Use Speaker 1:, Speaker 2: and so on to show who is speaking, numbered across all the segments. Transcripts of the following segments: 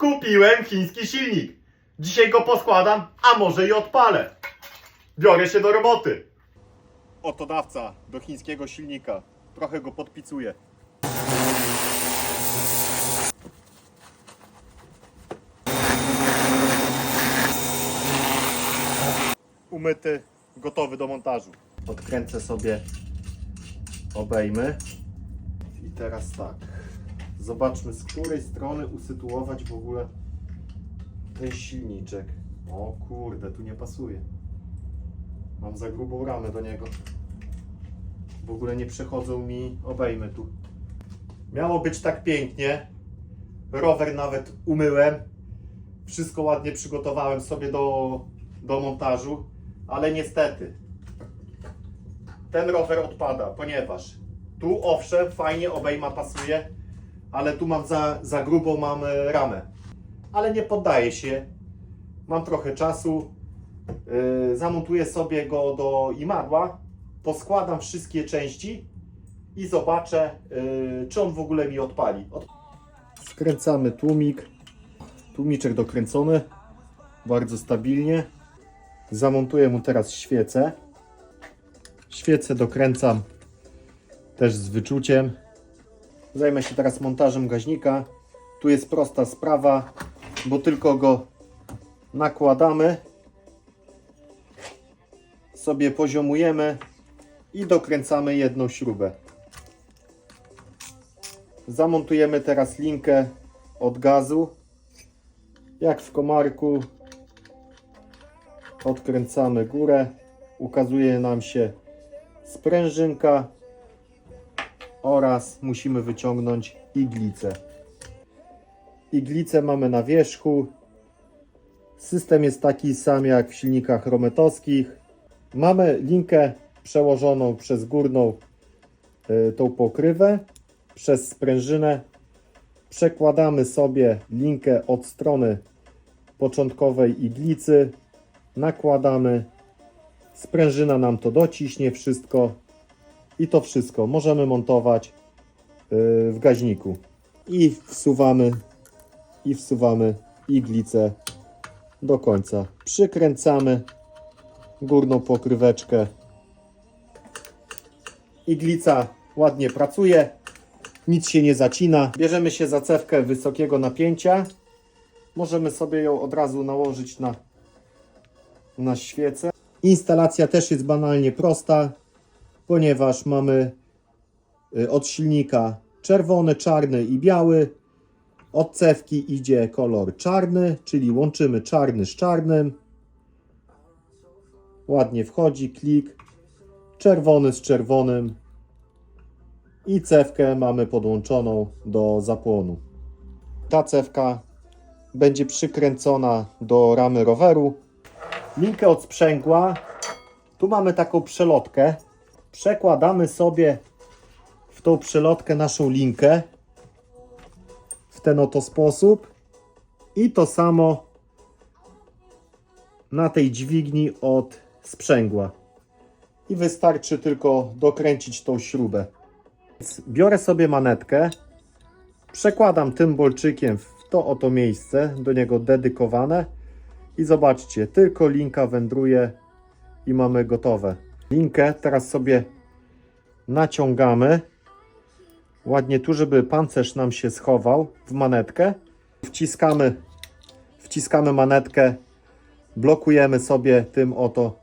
Speaker 1: Kupiłem chiński silnik. Dzisiaj go poskładam, a może i odpalę. Biorę się do roboty. Oto dawca do chińskiego silnika. Trochę go podpicuję. Umyty, gotowy do montażu. Odkręcę sobie obejmy. I teraz tak. Zobaczmy z której strony usytuować w ogóle ten silniczek. O kurde, tu nie pasuje. Mam za grubą ramę do niego. W ogóle nie przechodzą mi obejmy tu. Miało być tak pięknie. Rower nawet umyłem. Wszystko ładnie przygotowałem sobie do, do montażu, ale niestety ten rower odpada, ponieważ tu owszem, fajnie obejma pasuje, ale tu mam za, za grubą mam e, ramę. Ale nie poddaję się. Mam trochę czasu. Yy, zamontuję sobie go do imadła, poskładam wszystkie części i zobaczę, yy, czy on w ogóle mi odpali. Od... Skręcamy tłumik. Tłumiczek dokręcony. Bardzo stabilnie. Zamontuję mu teraz świecę. Świecę dokręcam też z wyczuciem. Zajmę się teraz montażem gaźnika. Tu jest prosta sprawa, bo tylko go nakładamy, sobie poziomujemy i dokręcamy jedną śrubę. Zamontujemy teraz linkę od gazu. Jak w komarku odkręcamy górę. Ukazuje nam się sprężynka oraz musimy wyciągnąć iglicę. Iglicę mamy na wierzchu. System jest taki sam jak w silnikach rometowskich. Mamy linkę przełożoną przez górną y, tą pokrywę, przez sprężynę. Przekładamy sobie linkę od strony początkowej iglicy. Nakładamy. Sprężyna nam to dociśnie wszystko. I to wszystko możemy montować y, w gaźniku. I wsuwamy i wsuwamy iglicę do końca. Przykręcamy górną pokryweczkę. Iglica ładnie pracuje, nic się nie zacina. Bierzemy się za cewkę wysokiego napięcia. Możemy sobie ją od razu nałożyć na, na świecę. Instalacja też jest banalnie prosta, ponieważ mamy y, od silnika czerwony, czarny i biały. Od cewki idzie kolor czarny, czyli łączymy czarny z czarnym. Ładnie wchodzi, klik. Czerwony z czerwonym. I cewkę mamy podłączoną do zapłonu. Ta cewka będzie przykręcona do ramy roweru. Linkę od sprzęgła. Tu mamy taką przelotkę. Przekładamy sobie w tą przelotkę naszą linkę w ten oto sposób i to samo na tej dźwigni od sprzęgła. I wystarczy tylko dokręcić tą śrubę. Biorę sobie manetkę przekładam tym bolczykiem w to oto miejsce do niego dedykowane. I zobaczcie, tylko linka wędruje i mamy gotowe linkę teraz sobie naciągamy ładnie tu, żeby pancerz nam się schował w manetkę. Wciskamy, wciskamy manetkę, blokujemy sobie tym oto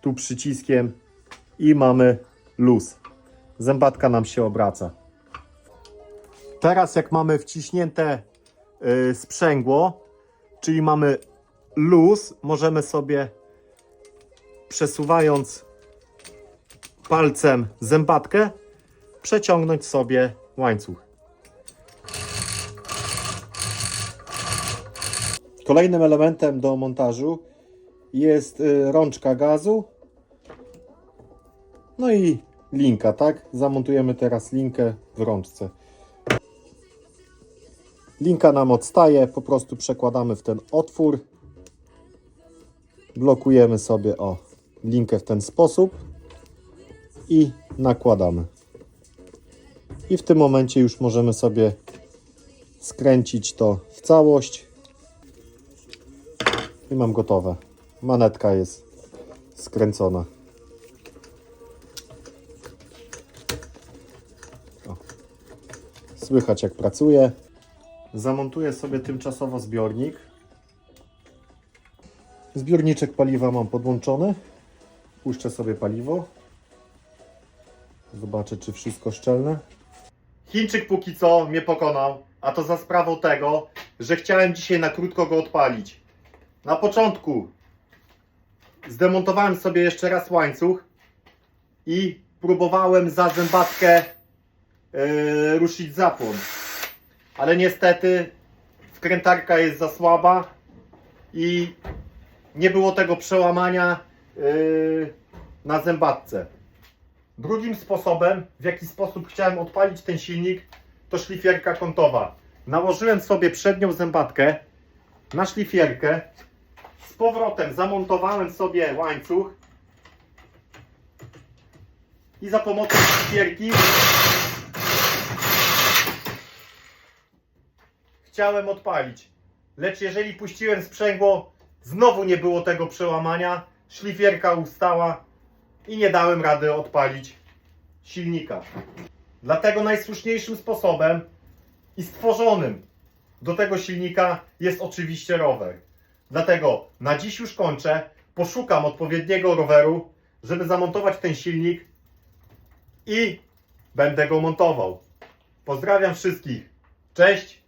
Speaker 1: tu przyciskiem i mamy luz. Zębatka nam się obraca. Teraz jak mamy wciśnięte yy, sprzęgło, czyli mamy luz, możemy sobie przesuwając palcem zębatkę przeciągnąć sobie łańcuch. Kolejnym elementem do montażu jest y, rączka gazu. No i linka, tak? Zamontujemy teraz linkę w rączce. Linka nam odstaje, po prostu przekładamy w ten otwór. Blokujemy sobie o linkę w ten sposób i nakładamy. I w tym momencie już możemy sobie skręcić to w całość i mam gotowe. Manetka jest skręcona. O. Słychać jak pracuje. Zamontuję sobie tymczasowo zbiornik. Zbiorniczek paliwa mam podłączony. Puszczę sobie paliwo. Zobaczę, czy wszystko szczelne. Chińczyk póki co mnie pokonał, a to za sprawą tego, że chciałem dzisiaj na krótko go odpalić. Na początku zdemontowałem sobie jeszcze raz łańcuch i próbowałem za zębatkę yy, ruszyć zapłon. Ale niestety wkrętarka jest za słaba i nie było tego przełamania yy, na zębatce. Drugim sposobem, w jaki sposób chciałem odpalić ten silnik, to szlifierka kątowa. Nałożyłem sobie przednią zębatkę na szlifierkę. Z powrotem zamontowałem sobie łańcuch i za pomocą szlifierki chciałem odpalić. Lecz jeżeli puściłem sprzęgło, znowu nie było tego przełamania. Szlifierka ustała i nie dałem rady odpalić silnika. Dlatego najsłuszniejszym sposobem i stworzonym do tego silnika jest oczywiście rower. Dlatego na dziś już kończę. Poszukam odpowiedniego roweru, żeby zamontować ten silnik i będę go montował. Pozdrawiam wszystkich. Cześć!